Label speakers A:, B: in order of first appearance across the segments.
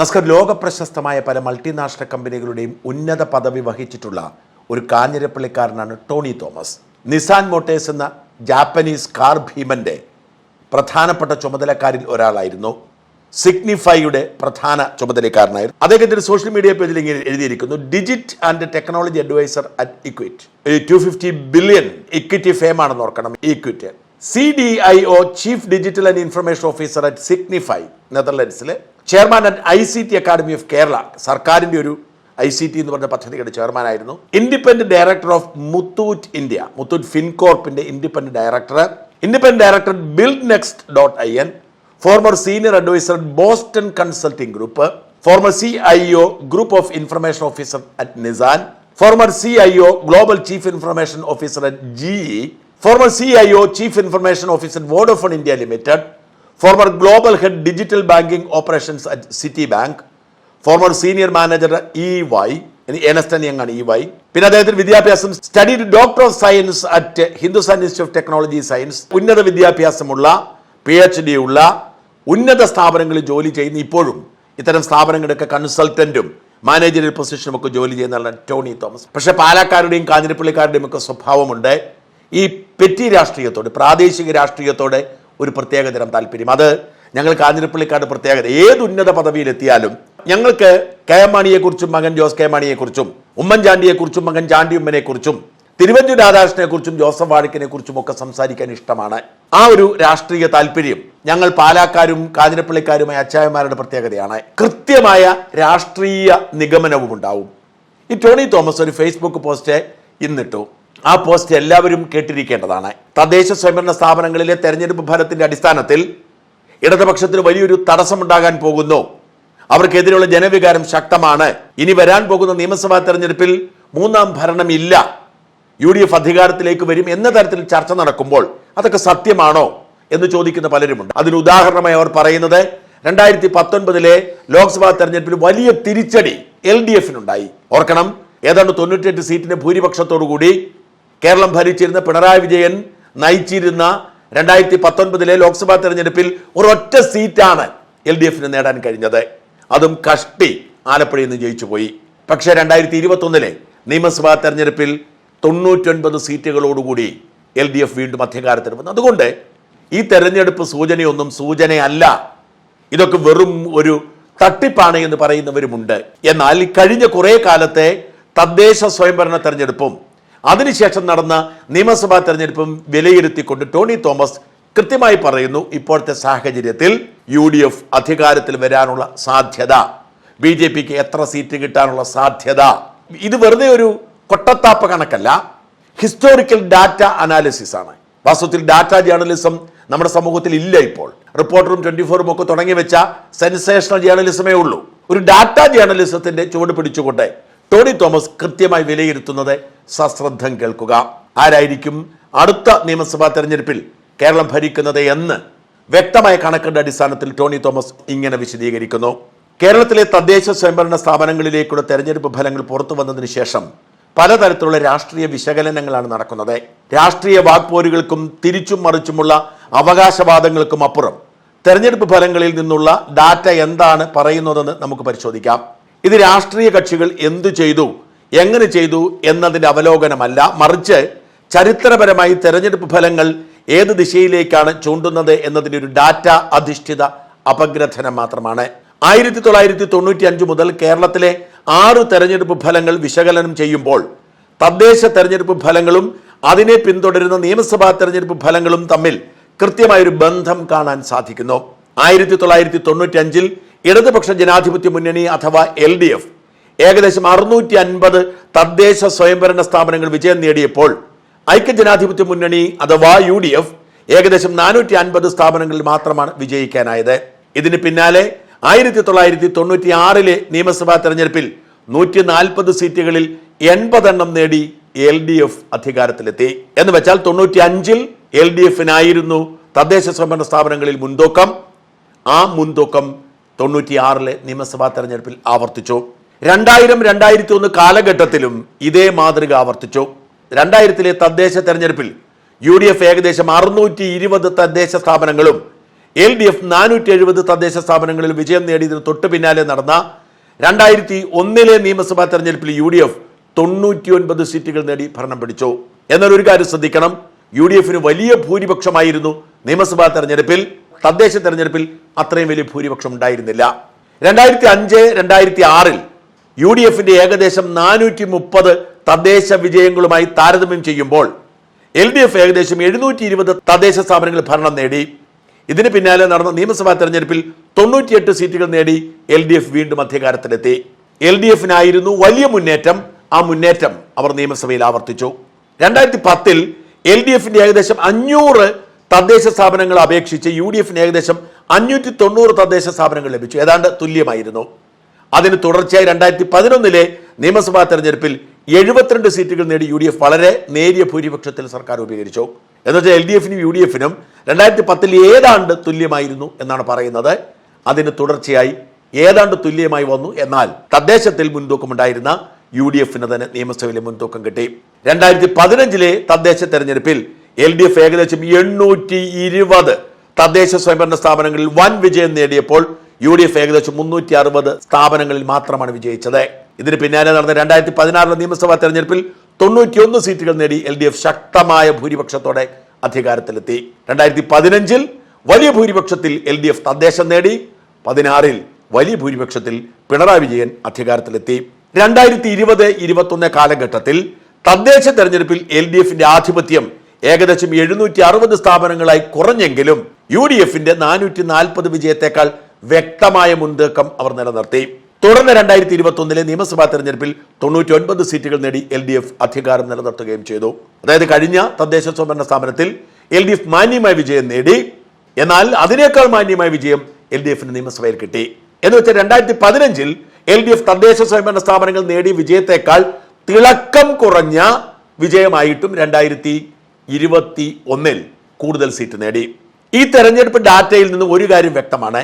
A: നസ്കർ ലോകപ്രശസ്തമായ പല മൾട്ടിനാഷണൽ കമ്പനികളുടെയും ഉന്നത പദവി വഹിച്ചിട്ടുള്ള ഒരു കാഞ്ഞിരപ്പള്ളിക്കാരനാണ് ടോണി തോമസ് നിസാൻ മോട്ടേഴ്സ് എന്ന ജാപ്പനീസ് കാർ ഭീമന്റെ പ്രധാനപ്പെട്ട ചുമതലക്കാരിൽ ഒരാളായിരുന്നു സിഗ്നിഫൈയുടെ പ്രധാന ചുമതലക്കാരനായിരുന്നു അദ്ദേഹത്തിൻ്റെ സോഷ്യൽ മീഡിയ പേജിൽ ഇങ്ങനെ എഴുതിയിരിക്കുന്നു digit and technology adviser at EQT two fifty billion equity firm ആണെന്ന് ഓർക്കണം EQT C D I O chief digital and information officer at Signify നെതർലൻഡ്സിലെ chairman and I C T academy of Kerala സർക്കാരിൻ്റെ ഒരു I C T എന്ന് പറഞ്ഞ പദ്ധതിയുടെ ചെയർമാനായിരുന്നു independent director of Muthoot India Muthoot ഫിൻകോർപ്പിന്റെ independent director independent director build next dot I N former senior adviser Boston consulting group former C I O group of information officer at Nissan former C I O global chief information officer at G former C I O chief information officer Vodafone India limited former global head digital banking operations at Citibank former senior manager E Y Ernst and Young ആണ് E Y പിന്നെ അദ്ദേഹത്തിന് വിദ്യാഭ്യാസം study doctor of science at Hindustan institute of technology science ഉന്നത വിദ്യാഭ്യാസമുള്ള P H D ഉള്ള ഉന്നത സ്ഥാപനങ്ങളിൽ ജോലി ചെയ്യുന്ന ഇപ്പോഴും ഇത്തരം സ്ഥാപനങ്ങളൊക്കെ കൺസൾട്ടൻറ്റും മാനേജറിയൽ പൊസിഷനും ഒക്കെ ജോലി ചെയ്യുന്നതാണ് ടോണി തോമസ് പക്ഷെ പാലക്കാരുടെയും കാഞ്ഞിരപ്പള്ളിക്കാരുടെയും ഒക്കെ സ്വഭാവമുണ്ട് ഈ പെറ്റി രാഷ്ട്രീയത്തോട് പ്രാദേശിക രാഷ്ട്രീയത്തോടെ ഒരു പ്രത്യേകതരം താല്പര്യം അത് ഞങ്ങൾ കാഞ്ഞിരപ്പള്ളിക്കാട് പ്രത്യേകത ഏത് ഉന്നത പദവിയിലെത്തിയാലും ഞങ്ങൾക്ക് കെ മാണിയെക്കുറിച്ചും മകൻ ജോസ് കെ മാണിയെക്കുറിച്ചും ഉമ്മൻചാണ്ടിയെക്കുറിച്ചും മകൻ ചാണ്ടി ഉമ്മനെക്കുറിച്ചും തിരുവഞ്ചൂർ രാധാകൃഷ്ണനെക്കുറിച്ചും ജോസഫ് വാഴക്കിനെക്കുറിച്ചും ഒക്കെ സംസാരിക്കാൻ ഇഷ്ടമാണ് ആ ഒരു രാഷ്ട്രീയ താല്പര്യം ഞങ്ങൾ പാലാക്കാരും കാഞ്ഞിരപ്പള്ളിക്കാരുമായ അച്ചായന്മാരുടെ പ്രത്യേകതയാണ് കൃത്യമായ രാഷ്ട്രീയ നിഗമനവും ഉണ്ടാവും ഈ ടോണി തോമസ് ഒരു ഫേസ്ബുക്ക് പോസ്റ്റ് ഇന്നിട്ടു ആ പോസ്റ്റ് എല്ലാവരും കേട്ടിരിക്കേണ്ടതാണ് തദ്ദേശ സ്വയംഭരണ സ്ഥാപനങ്ങളിലെ തെരഞ്ഞെടുപ്പ് ഫലത്തിന്റെ അടിസ്ഥാനത്തിൽ ഇടതുപക്ഷത്തിന് വലിയൊരു തടസ്സമുണ്ടാകാൻ പോകുന്നു അവർക്കെതിരെയുള്ള ജനവികാരം ശക്തമാണ് ഇനി വരാൻ പോകുന്ന നിയമസഭാ തെരഞ്ഞെടുപ്പിൽ മൂന്നാം ഭരണം ഇല്ല യു ഡി എഫ് അധികാരത്തിലേക്ക് വരും എന്ന തരത്തിൽ ചർച്ച നടക്കുമ്പോൾ അതൊക്കെ സത്യമാണോ എന്ന് ചോദിക്കുന്ന പലരുമുണ്ട് അതിന് ഉദാഹരണമായി അവർ പറയുന്നത് രണ്ടായിരത്തി പത്തൊൻപതിലെ ലോക്സഭാ തെരഞ്ഞെടുപ്പിൽ വലിയ തിരിച്ചടി എൽ ഡി എഫിനുണ്ടായി ഓർക്കണം ഏതാണ്ട് തൊണ്ണൂറ്റിയെട്ട് സീറ്റിന്റെ ഭൂരിപക്ഷത്തോടു കൂടി കേരളം ഭരിച്ചിരുന്ന പിണറായി വിജയൻ നയിച്ചിരുന്ന രണ്ടായിരത്തി പത്തൊൻപതിലെ ലോക്സഭാ തെരഞ്ഞെടുപ്പിൽ ഒരൊറ്റ സീറ്റാണ് എൽ ഡി എഫിന് നേടാൻ കഴിഞ്ഞത് അതും കഷ്ടി ആലപ്പുഴയിൽ നിന്ന് ജയിച്ചു പോയി പക്ഷേ രണ്ടായിരത്തി ഇരുപത്തൊന്നിലെ നിയമസഭാ തെരഞ്ഞെടുപ്പിൽ തൊണ്ണൂറ്റൊൻപത് സീറ്റുകളോടുകൂടി എൽ ഡി എഫ് വീണ്ടും അധികാരത്തിൽ വന്നു അതുകൊണ്ട് ഈ തെരഞ്ഞെടുപ്പ് സൂചനയൊന്നും സൂചനയല്ല ഇതൊക്കെ വെറും ഒരു തട്ടിപ്പാണ് എന്ന് പറയുന്നവരുമുണ്ട് എന്നാൽ കഴിഞ്ഞ കുറേ കാലത്തെ തദ്ദേശ സ്വയംഭരണ തെരഞ്ഞെടുപ്പും അതിനുശേഷം നടന്ന നിയമസഭാ തെരഞ്ഞെടുപ്പും വിലയിരുത്തിക്കൊണ്ട് ടോണി തോമസ് കൃത്യമായി പറയുന്നു ഇപ്പോഴത്തെ സാഹചര്യത്തിൽ യു ഡി എഫ് അധികാരത്തിൽ വരാനുള്ള സാധ്യത ബി ജെ പിക്ക് എത്ര സീറ്റ് കിട്ടാനുള്ള സാധ്യത ഇത് വെറുതെ ഒരു കൊട്ടത്താപ്പ കണക്കല്ല ഹിസ്റ്റോറിക്കൽ ഡാറ്റ അനാലിസിസ് ആണ് വാസ്തവത്തിൽ ഡാറ്റ ജേർണലിസം നമ്മുടെ സമൂഹത്തിൽ ഇല്ല ഇപ്പോൾ റിപ്പോർട്ടറും ട്വന്റി ഫോറും ഒക്കെ തുടങ്ങി വെച്ച സെൻസേഷണൽ ജേർണലിസമേ ഉള്ളൂ ഒരു ഡാറ്റ ജേർണലിസത്തിന്റെ ചുവട് പിടിച്ചുകൊണ്ട് ടോണി തോമസ് കൃത്യമായി വിലയിരുത്തുന്നത് സശ്രദ്ധം കേൾക്കുക ആരായിരിക്കും അടുത്ത നിയമസഭാ തെരഞ്ഞെടുപ്പിൽ കേരളം ഭരിക്കുന്നത് എന്ന് വ്യക്തമായ കണക്കിന്റെ അടിസ്ഥാനത്തിൽ ടോണി തോമസ് ഇങ്ങനെ വിശദീകരിക്കുന്നു കേരളത്തിലെ തദ്ദേശ സ്വയംഭരണ സ്ഥാപനങ്ങളിലേക്കുള്ള തെരഞ്ഞെടുപ്പ് ഫലങ്ങൾ പുറത്തു വന്നതിന് ശേഷം പലതരത്തിലുള്ള രാഷ്ട്രീയ വിശകലനങ്ങളാണ് നടക്കുന്നത് രാഷ്ട്രീയ വാഗ്പോരുകൾക്കും തിരിച്ചും മറിച്ചുമുള്ള അവകാശവാദങ്ങൾക്കും അപ്പുറം തെരഞ്ഞെടുപ്പ് ഫലങ്ങളിൽ നിന്നുള്ള ഡാറ്റ എന്താണ് പറയുന്നതെന്ന് നമുക്ക് പരിശോധിക്കാം ഇത് രാഷ്ട്രീയ കക്ഷികൾ എന്തു ചെയ്തു എങ്ങനെ ചെയ്തു എന്നതിൻ്റെ അവലോകനമല്ല മറിച്ച് ചരിത്രപരമായി തെരഞ്ഞെടുപ്പ് ഫലങ്ങൾ ഏത് ദിശയിലേക്കാണ് ചൂണ്ടുന്നത് എന്നതിൻ്റെ ഒരു ഡാറ്റ അധിഷ്ഠിത അപഗ്രഥനം മാത്രമാണ് ആയിരത്തി തൊള്ളായിരത്തി തൊണ്ണൂറ്റി അഞ്ച് മുതൽ കേരളത്തിലെ ആറ് തെരഞ്ഞെടുപ്പ് ഫലങ്ങൾ വിശകലനം ചെയ്യുമ്പോൾ തദ്ദേശ തെരഞ്ഞെടുപ്പ് ഫലങ്ങളും അതിനെ പിന്തുടരുന്ന നിയമസഭാ തെരഞ്ഞെടുപ്പ് ഫലങ്ങളും തമ്മിൽ കൃത്യമായൊരു ബന്ധം കാണാൻ സാധിക്കുന്നു ആയിരത്തി തൊള്ളായിരത്തി തൊണ്ണൂറ്റി അഞ്ചിൽ ഇടതുപക്ഷ ജനാധിപത്യ മുന്നണി അഥവാ എൽ ഡി എഫ് ഏകദേശം അറുന്നൂറ്റി അൻപത് തദ്ദേശ സ്വയംഭരണ സ്ഥാപനങ്ങൾ വിജയം നേടിയപ്പോൾ ഐക്യജനാധിപത്യ മുന്നണി അഥവാ യു ഡി എഫ് ഏകദേശം നാനൂറ്റി അൻപത് സ്ഥാപനങ്ങളിൽ മാത്രമാണ് വിജയിക്കാനായത് ഇതിന് പിന്നാലെ ആയിരത്തി തൊള്ളായിരത്തി തൊണ്ണൂറ്റി ആറിലെ നിയമസഭാ തെരഞ്ഞെടുപ്പിൽ നൂറ്റി നാൽപ്പത് സീറ്റുകളിൽ എൺപതെണ്ണം നേടി എൽ ഡി എഫ് അധികാരത്തിലെത്തി എന്ന് വെച്ചാൽ തൊണ്ണൂറ്റി അഞ്ചിൽ എൽ ഡി എഫിനായിരുന്നു തദ്ദേശ സ്വയംഭരണ സ്ഥാപനങ്ങളിൽ മുൻതൂക്കം ആ മുൻതൂക്കം തൊണ്ണൂറ്റിയാറിലെ നിയമസഭാ തെരഞ്ഞെടുപ്പിൽ ആവർത്തിച്ചു രണ്ടായിരം രണ്ടായിരത്തി ഒന്ന് കാലഘട്ടത്തിലും ഇതേ മാതൃക ആവർത്തിച്ചു രണ്ടായിരത്തിലെ തദ്ദേശ തെരഞ്ഞെടുപ്പിൽ യു ഡി എഫ് ഏകദേശം അറുന്നൂറ്റി ഇരുപത് തദ്ദേശ സ്ഥാപനങ്ങളും എൽ ഡി എഫ് നാനൂറ്റി എഴുപത് തദ്ദേശ സ്ഥാപനങ്ങളിൽ വിജയം നേടിയതിന് തൊട്ടു പിന്നാലെ നടന്ന രണ്ടായിരത്തി ഒന്നിലെ നിയമസഭാ തെരഞ്ഞെടുപ്പിൽ യു ഡി എഫ് ഒൻപത് സീറ്റുകൾ നേടി ഭരണം പിടിച്ചു എന്നാൽ ഒരു കാര്യം ശ്രദ്ധിക്കണം യു ഡി എഫിന് വലിയ ഭൂരിപക്ഷമായിരുന്നു നിയമസഭാ തെരഞ്ഞെടുപ്പിൽ തദ്ദേശ തെരഞ്ഞെടുപ്പിൽ അത്രയും വലിയ ഭൂരിപക്ഷം ഉണ്ടായിരുന്നില്ല രണ്ടായിരത്തി അഞ്ച് രണ്ടായിരത്തി ആറിൽ യു ഡി എഫിന്റെ ഏകദേശം നാനൂറ്റി മുപ്പത് തദ്ദേശ വിജയങ്ങളുമായി താരതമ്യം ചെയ്യുമ്പോൾ എൽ ഡി എഫ് ഏകദേശം എഴുന്നൂറ്റി ഇരുപത് തദ്ദേശ സ്ഥാപനങ്ങളിൽ ഭരണം നേടി ഇതിന് പിന്നാലെ നടന്ന നിയമസഭാ തെരഞ്ഞെടുപ്പിൽ തൊണ്ണൂറ്റിയെട്ട് സീറ്റുകൾ നേടി എൽ ഡി എഫ് വീണ്ടും അധികാരത്തിലെത്തി എൽ ഡി എഫിനായിരുന്നു വലിയ മുന്നേറ്റം ആ മുന്നേറ്റം അവർ നിയമസഭയിൽ ആവർത്തിച്ചു രണ്ടായിരത്തി പത്തിൽ എൽ ഡി എഫിന്റെ ഏകദേശം അഞ്ഞൂറ് തദ്ദേശ സ്ഥാപനങ്ങളെ അപേക്ഷിച്ച് യു ഡി എഫിന് ഏകദേശം അഞ്ഞൂറ്റി തൊണ്ണൂറ് തദ്ദേശ സ്ഥാപനങ്ങൾ ലഭിച്ചു ഏതാണ്ട് തുല്യമായിരുന്നു അതിന് തുടർച്ചയായി രണ്ടായിരത്തി പതിനൊന്നിലെ നിയമസഭാ തെരഞ്ഞെടുപ്പിൽ എഴുപത്തിരണ്ട് സീറ്റുകൾ നേടി യു ഡി എഫ് വളരെ നേരിയ ഭൂരിപക്ഷത്തിൽ സർക്കാർ രൂപീകരിച്ചു എന്നുവെച്ചാൽ എൽ ഡി എഫിനും യു ഡി എഫിനും രണ്ടായിരത്തി പത്തിൽ ഏതാണ്ട് തുല്യമായിരുന്നു എന്നാണ് പറയുന്നത് അതിന് തുടർച്ചയായി ഏതാണ്ട് തുല്യമായി വന്നു എന്നാൽ തദ്ദേശത്തിൽ ഉണ്ടായിരുന്ന യു ഡി എഫിന് തന്നെ നിയമസഭയിലെ മുൻതൂക്കം കിട്ടി രണ്ടായിരത്തി പതിനഞ്ചിലെ തദ്ദേശ തെരഞ്ഞെടുപ്പിൽ എൽ ഡി എഫ് ഏകദേശം എണ്ണൂറ്റി ഇരുപത് തദ്ദേശ സ്വയംഭരണ സ്ഥാപനങ്ങളിൽ വൻ വിജയം നേടിയപ്പോൾ യു ഡി എഫ് ഏകദേശം മുന്നൂറ്റി അറുപത് സ്ഥാപനങ്ങളിൽ മാത്രമാണ് വിജയിച്ചത് ഇതിന് പിന്നാലെ നടന്ന രണ്ടായിരത്തി പതിനാറിലെ നിയമസഭാ തെരഞ്ഞെടുപ്പിൽ തൊണ്ണൂറ്റിയൊന്ന് സീറ്റുകൾ നേടി എൽ ഡി എഫ് ശക്തമായ ഭൂരിപക്ഷത്തോടെ അധികാരത്തിലെത്തി രണ്ടായിരത്തി പതിനഞ്ചിൽ വലിയ ഭൂരിപക്ഷത്തിൽ എൽ ഡി എഫ് തദ്ദേശം നേടി പതിനാറിൽ വലിയ ഭൂരിപക്ഷത്തിൽ പിണറായി വിജയൻ അധികാരത്തിലെത്തി രണ്ടായിരത്തി ഇരുപത് ഇരുപത്തൊന്ന് കാലഘട്ടത്തിൽ തദ്ദേശ തെരഞ്ഞെടുപ്പിൽ എൽ ഡി എഫിന്റെ ആധിപത്യം ഏകദേശം എഴുന്നൂറ്റി അറുപത് സ്ഥാപനങ്ങളായി കുറഞ്ഞെങ്കിലും യു ഡി എഫിന്റെ നാനൂറ്റി നാൽപ്പത് വിജയത്തെക്കാൾ വ്യക്തമായ മുൻതൂക്കം അവർ നിലനിർത്തി തുടർന്ന് രണ്ടായിരത്തി ഒന്നിലെ നിയമസഭാ തെരഞ്ഞെടുപ്പിൽ തൊണ്ണൂറ്റി ഒൻപത് സീറ്റുകൾ നേടി എൽ ഡി എഫ് അധികാരം നിലനിർത്തുകയും ചെയ്തു അതായത് കഴിഞ്ഞ തദ്ദേശ സ്വയംഭരണ സ്ഥാപനത്തിൽ എൽ ഡി എഫ് മാന്യമായ വിജയം നേടി എന്നാൽ അതിനേക്കാൾ മാന്യമായ വിജയം എൽ ഡി എഫിന് നിയമസഭയിൽ കിട്ടി എന്ന് വെച്ചാൽ രണ്ടായിരത്തി പതിനഞ്ചിൽ എൽ ഡി എഫ് തദ്ദേശ സ്വയംഭരണ സ്ഥാപനങ്ങൾ നേടിയ വിജയത്തെക്കാൾ തിളക്കം കുറഞ്ഞ വിജയമായിട്ടും രണ്ടായിരത്തി ഇരുപത്തി ഒന്നിൽ കൂടുതൽ സീറ്റ് നേടി ഈ തെരഞ്ഞെടുപ്പ് ഡാറ്റയിൽ നിന്ന് ഒരു കാര്യം വ്യക്തമാണ്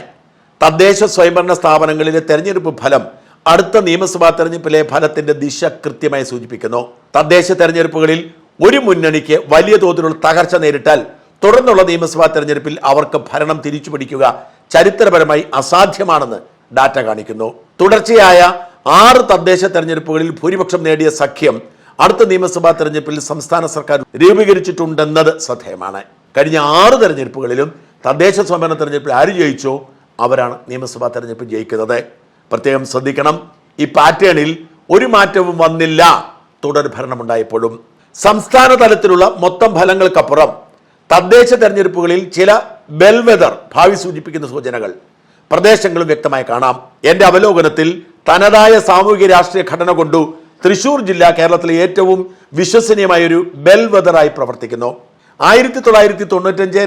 A: തദ്ദേശ സ്വയംഭരണ സ്ഥാപനങ്ങളിലെ തെരഞ്ഞെടുപ്പ് ഫലം അടുത്ത നിയമസഭാ തെരഞ്ഞെടുപ്പിലെ ഫലത്തിന്റെ ദിശ കൃത്യമായി സൂചിപ്പിക്കുന്നു തദ്ദേശ തെരഞ്ഞെടുപ്പുകളിൽ ഒരു മുന്നണിക്ക് വലിയ തോതിലുള്ള തകർച്ച നേരിട്ടാൽ തുടർന്നുള്ള നിയമസഭാ തെരഞ്ഞെടുപ്പിൽ അവർക്ക് ഭരണം തിരിച്ചു പിടിക്കുക ചരിത്രപരമായി അസാധ്യമാണെന്ന് ഡാറ്റ കാണിക്കുന്നു തുടർച്ചയായ ആറ് തദ്ദേശ തെരഞ്ഞെടുപ്പുകളിൽ ഭൂരിപക്ഷം നേടിയ സഖ്യം അടുത്ത നിയമസഭാ തെരഞ്ഞെടുപ്പിൽ സംസ്ഥാന സർക്കാർ രൂപീകരിച്ചിട്ടുണ്ടെന്നത് ശ്രദ്ധേയമാണ് കഴിഞ്ഞ ആറ് തെരഞ്ഞെടുപ്പുകളിലും തദ്ദേശ സ്വയംഭരണ തെരഞ്ഞെടുപ്പിൽ ആര് ജയിച്ചോ അവരാണ് നിയമസഭാ തെരഞ്ഞെടുപ്പിൽ ജയിക്കുന്നത് പ്രത്യേകം ശ്രദ്ധിക്കണം ഈ പാറ്റേണിൽ ഒരു മാറ്റവും വന്നില്ല തുടർ ഭരണമുണ്ടായപ്പോഴും സംസ്ഥാന തലത്തിലുള്ള മൊത്തം ഫലങ്ങൾക്കപ്പുറം തദ്ദേശ തെരഞ്ഞെടുപ്പുകളിൽ ചില ബെൽവെതർ ഭാവി സൂചിപ്പിക്കുന്ന സൂചനകൾ പ്രദേശങ്ങളും വ്യക്തമായി കാണാം എൻ്റെ അവലോകനത്തിൽ തനതായ സാമൂഹിക രാഷ്ട്രീയ ഘടന കൊണ്ടു തൃശൂർ ജില്ല കേരളത്തിലെ ഏറ്റവും വിശ്വസനീയമായ ഒരു ബെൽവെതറായി പ്രവർത്തിക്കുന്നു ആയിരത്തി തൊള്ളായിരത്തി തൊണ്ണൂറ്റഞ്ച്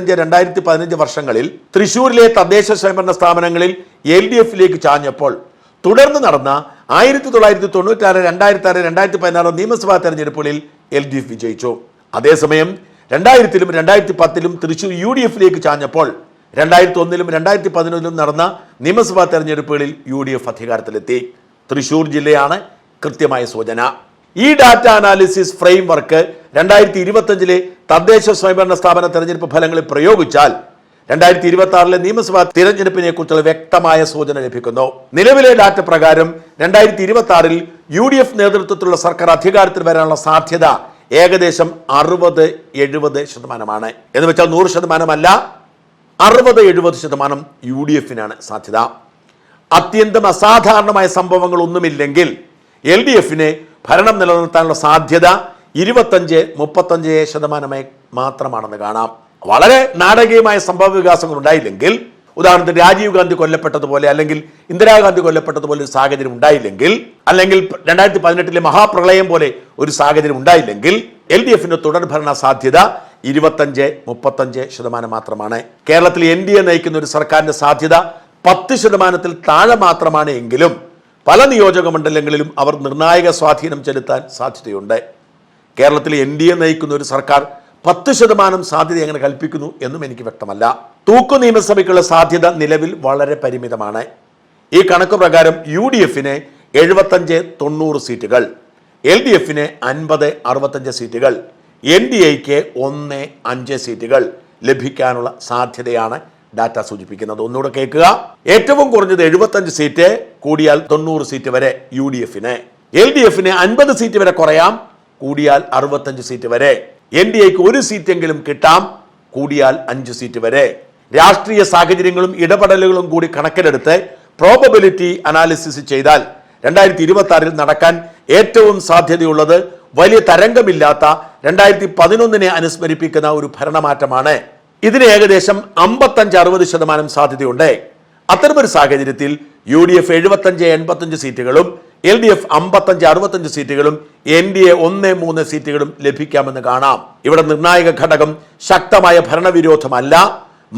A: അഞ്ച് രണ്ടായിരത്തി പതിനഞ്ച് വർഷങ്ങളിൽ തൃശൂരിലെ തദ്ദേശ സ്വയംഭരണ സ്ഥാപനങ്ങളിൽ എൽ ഡി എഫിലേക്ക് ചാഞ്ഞപ്പോൾ തുടർന്ന് നടന്ന ആയിരത്തി തൊള്ളായിരത്തി തൊണ്ണൂറ്റാറ് രണ്ടായിരത്തി ആറ് രണ്ടായിരത്തി പതിനാറ് നിയമസഭാ തെരഞ്ഞെടുപ്പുകളിൽ എൽ ഡി എഫ് വിജയിച്ചു അതേസമയം രണ്ടായിരത്തിലും രണ്ടായിരത്തി പത്തിലും തൃശൂർ യു ഡി എഫിലേക്ക് ചാഞ്ഞപ്പോൾ രണ്ടായിരത്തി ഒന്നിലും രണ്ടായിരത്തി പതിനൊന്നിലും നടന്ന നിയമസഭാ തെരഞ്ഞെടുപ്പുകളിൽ യു ഡി എഫ് അധികാരത്തിലെത്തി തൃശൂർ ജില്ലയാണ് കൃത്യമായ സൂചന ഈ ഡാറ്റ അനാലിസിസ് ഫ്രെയിം വർക്ക് രണ്ടായിരത്തി ഇരുപത്തഞ്ചിലെ തദ്ദേശ സ്വയംഭരണ സ്ഥാപന തെരഞ്ഞെടുപ്പ് ഫലങ്ങളിൽ പ്രയോഗിച്ചാൽ രണ്ടായിരത്തി ഇരുപത്തി ആറിലെ നിയമസഭാ തിരഞ്ഞെടുപ്പിനെ കുറിച്ചുള്ള വ്യക്തമായ സൂചന ലഭിക്കുന്നു നിലവിലെ ഡാറ്റ പ്രകാരം രണ്ടായിരത്തി ഇരുപത്തി ആറിൽ യു ഡി എഫ് നേതൃത്വത്തിലുള്ള സർക്കാർ അധികാരത്തിൽ വരാനുള്ള സാധ്യത ഏകദേശം അറുപത് എഴുപത് ശതമാനമാണ് എന്ന് വെച്ചാൽ നൂറ് ശതമാനമല്ല അറുപത് എഴുപത് ശതമാനം യു ഡി എഫിനാണ് സാധ്യത അത്യന്തം അസാധാരണമായ സംഭവങ്ങളൊന്നുമില്ലെങ്കിൽ എൽ ഡി എഫിന് ഭരണം നിലനിർത്താനുള്ള സാധ്യത ഇരുപത്തഞ്ച് മുപ്പത്തഞ്ച് ശതമാനമായി മാത്രമാണെന്ന് കാണാം വളരെ നാടകീയമായ സംഭവ വികാസങ്ങൾ ഉണ്ടായില്ലെങ്കിൽ ഉദാഹരണത്തിന് രാജീവ് ഗാന്ധി കൊല്ലപ്പെട്ടതുപോലെ അല്ലെങ്കിൽ ഇന്ദിരാഗാന്ധി കൊല്ലപ്പെട്ടതുപോലെ ഒരു സാഹചര്യം ഉണ്ടായില്ലെങ്കിൽ അല്ലെങ്കിൽ രണ്ടായിരത്തി പതിനെട്ടിലെ മഹാപ്രളയം പോലെ ഒരു സാഹചര്യം ഉണ്ടായില്ലെങ്കിൽ എൽ ഡി എഫിന്റെ തുടർഭരണ സാധ്യത ഇരുപത്തഞ്ച് മുപ്പത്തഞ്ച് ശതമാനം മാത്രമാണ് കേരളത്തിൽ എൻ ഡി എ നയിക്കുന്ന ഒരു സർക്കാരിന്റെ സാധ്യത പത്ത് ശതമാനത്തിൽ താഴെ മാത്രമാണ് എങ്കിലും പല നിയോജക മണ്ഡലങ്ങളിലും അവർ നിർണായക സ്വാധീനം ചെലുത്താൻ സാധ്യതയുണ്ട് കേരളത്തിൽ എൻ ഡി എ നയിക്കുന്ന ഒരു സർക്കാർ പത്ത് ശതമാനം സാധ്യത എങ്ങനെ കൽപ്പിക്കുന്നു എന്നും എനിക്ക് വ്യക്തമല്ല തൂക്കു നിയമസഭയ്ക്കുള്ള സാധ്യത നിലവിൽ വളരെ പരിമിതമാണ് ഈ കണക്ക് പ്രകാരം യു ഡി എഫിന് എഴുപത്തഞ്ച് തൊണ്ണൂറ് സീറ്റുകൾ എൽ ഡി എഫിന് അൻപത് അറുപത്തഞ്ച് സീറ്റുകൾ എൻ ഡി എക്ക് ഒന്ന് അഞ്ച് സീറ്റുകൾ ലഭിക്കാനുള്ള സാധ്യതയാണ് ഡാറ്റ സൂചിപ്പിക്കുന്നത് ഒന്നുകൂടെ കേൾക്കുക ഏറ്റവും കുറഞ്ഞത് എഴുപത്തഞ്ച് സീറ്റ് കൂടിയാൽ തൊണ്ണൂറ് സീറ്റ് വരെ യു ഡി എഫിന് എൽ ഡി എഫിന് അൻപത് സീറ്റ് വരെ കുറയാം കൂടിയാൽ അറുപത്തഞ്ച് സീറ്റ് വരെ എൻ ഡി എക്ക് ഒരു സീറ്റെങ്കിലും കിട്ടാം കൂടിയാൽ അഞ്ച് സീറ്റ് വരെ രാഷ്ട്രീയ സാഹചര്യങ്ങളും ഇടപെടലുകളും കൂടി കണക്കിലെടുത്ത് പ്രോബബിലിറ്റി അനാലിസിസ് ചെയ്താൽ രണ്ടായിരത്തി ഇരുപത്തി ആറിൽ നടക്കാൻ ഏറ്റവും സാധ്യതയുള്ളത് വലിയ തരംഗമില്ലാത്ത രണ്ടായിരത്തി പതിനൊന്നിനെ അനുസ്മരിപ്പിക്കുന്ന ഒരു ഭരണമാറ്റമാണ് ഇതിന് ഏകദേശം അമ്പത്തഞ്ച് അറുപത് ശതമാനം സാധ്യതയുണ്ട് അത്തരമൊരു സാഹചര്യത്തിൽ യു ഡി എഫ് എഴുപത്തഞ്ച് എൺപത്തഞ്ച് സീറ്റുകളും എൽ ഡി എഫ് അമ്പത്തഞ്ച് അറുപത്തഞ്ച് സീറ്റുകളും എൻ ഡി എ ഒന്ന് മൂന്ന് സീറ്റുകളും ലഭിക്കാമെന്ന് കാണാം ഇവിടെ നിർണായക ഘടകം ശക്തമായ ഭരണവിരോധമല്ല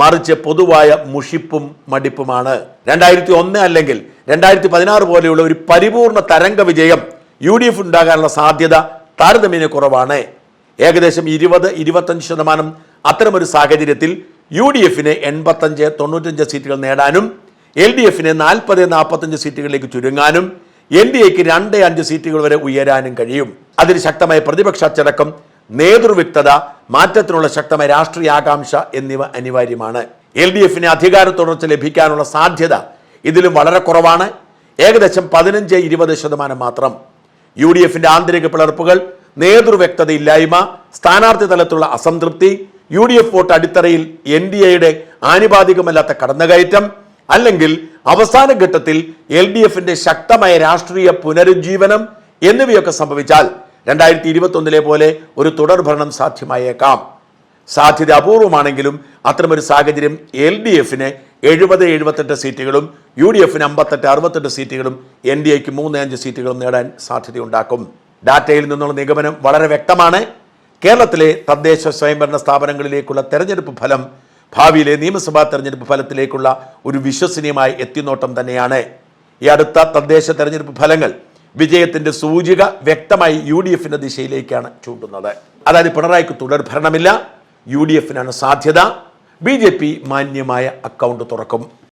A: മറിച്ച് പൊതുവായ മുഷിപ്പും മടിപ്പുമാണ് രണ്ടായിരത്തി ഒന്ന് അല്ലെങ്കിൽ രണ്ടായിരത്തി പതിനാറ് പോലെയുള്ള ഒരു പരിപൂർണ തരംഗ വിജയം യു ഡി എഫ് ഉണ്ടാകാനുള്ള സാധ്യത താരതമ്യേന കുറവാണ് ഏകദേശം ഇരുപത് ഇരുപത്തഞ്ച് ശതമാനം അത്തരമൊരു സാഹചര്യത്തിൽ യു ഡി എഫിന് എൺപത്തഞ്ച് തൊണ്ണൂറ്റഞ്ച് സീറ്റുകൾ നേടാനും എൽ ഡി എഫിന് നാൽപ്പത് നാൽപ്പത്തഞ്ച് സീറ്റുകളിലേക്ക് ചുരുങ്ങാനും എൻ ഡി എക്ക് രണ്ട് അഞ്ച് സീറ്റുകൾ വരെ ഉയരാനും കഴിയും അതിന് ശക്തമായ പ്രതിപക്ഷ അച്ചടക്കം നേതൃവ്യക്തത മാറ്റത്തിനുള്ള ശക്തമായ രാഷ്ട്രീയ ആകാംക്ഷ എന്നിവ അനിവാര്യമാണ് എൽ ഡി എഫിന് അധികാര തുടർച്ച ലഭിക്കാനുള്ള സാധ്യത ഇതിലും വളരെ കുറവാണ് ഏകദേശം പതിനഞ്ച് ഇരുപത് ശതമാനം മാത്രം യു ഡി എഫിന്റെ ആന്തരിക പിളർപ്പുകൾ നേതൃവ്യക്തതയില്ലായ്മ സ്ഥാനാർത്ഥി തലത്തിലുള്ള അസംതൃപ്തി യു ഡി എഫ് വോട്ട് അടിത്തറയിൽ എൻ ഡി എയുടെ ആനുപാതികമല്ലാത്ത കടന്നുകയറ്റം അല്ലെങ്കിൽ അവസാന ഘട്ടത്തിൽ എൽ ഡി എഫിന്റെ ശക്തമായ രാഷ്ട്രീയ പുനരുജ്ജീവനം എന്നിവയൊക്കെ സംഭവിച്ചാൽ രണ്ടായിരത്തി ഇരുപത്തൊന്നിലെ പോലെ ഒരു തുടർ ഭരണം സാധ്യമായേക്കാം സാധ്യത അപൂർവമാണെങ്കിലും അത്തരമൊരു സാഹചര്യം എൽ ഡി എഫിന് എഴുപത് എഴുപത്തെട്ട് സീറ്റുകളും യു ഡി എഫിന് അമ്പത്തെട്ട് അറുപത്തെട്ട് സീറ്റുകളും എൻ ഡി എക്ക് മൂന്ന് അഞ്ച് സീറ്റുകളും നേടാൻ സാധ്യതയുണ്ടാക്കും ഡാറ്റയിൽ നിന്നുള്ള നിഗമനം വളരെ വ്യക്തമാണ് കേരളത്തിലെ തദ്ദേശ സ്വയംഭരണ സ്ഥാപനങ്ങളിലേക്കുള്ള തെരഞ്ഞെടുപ്പ് ഫലം ഭാവിയിലെ നിയമസഭാ തെരഞ്ഞെടുപ്പ് ഫലത്തിലേക്കുള്ള ഒരു വിശ്വസനീയമായ എത്തിനോട്ടം തന്നെയാണ് ഈ അടുത്ത തദ്ദേശ തെരഞ്ഞെടുപ്പ് ഫലങ്ങൾ വിജയത്തിന്റെ സൂചിക വ്യക്തമായി യു ഡി എഫിന്റെ ദിശയിലേക്കാണ് ചൂണ്ടുന്നത് അതായത് പിണറായിക്ക് തുടർ ഭരണമില്ല യു ഡി എഫിനാണ് സാധ്യത ബി ജെ പി മാന്യമായ അക്കൗണ്ട് തുറക്കും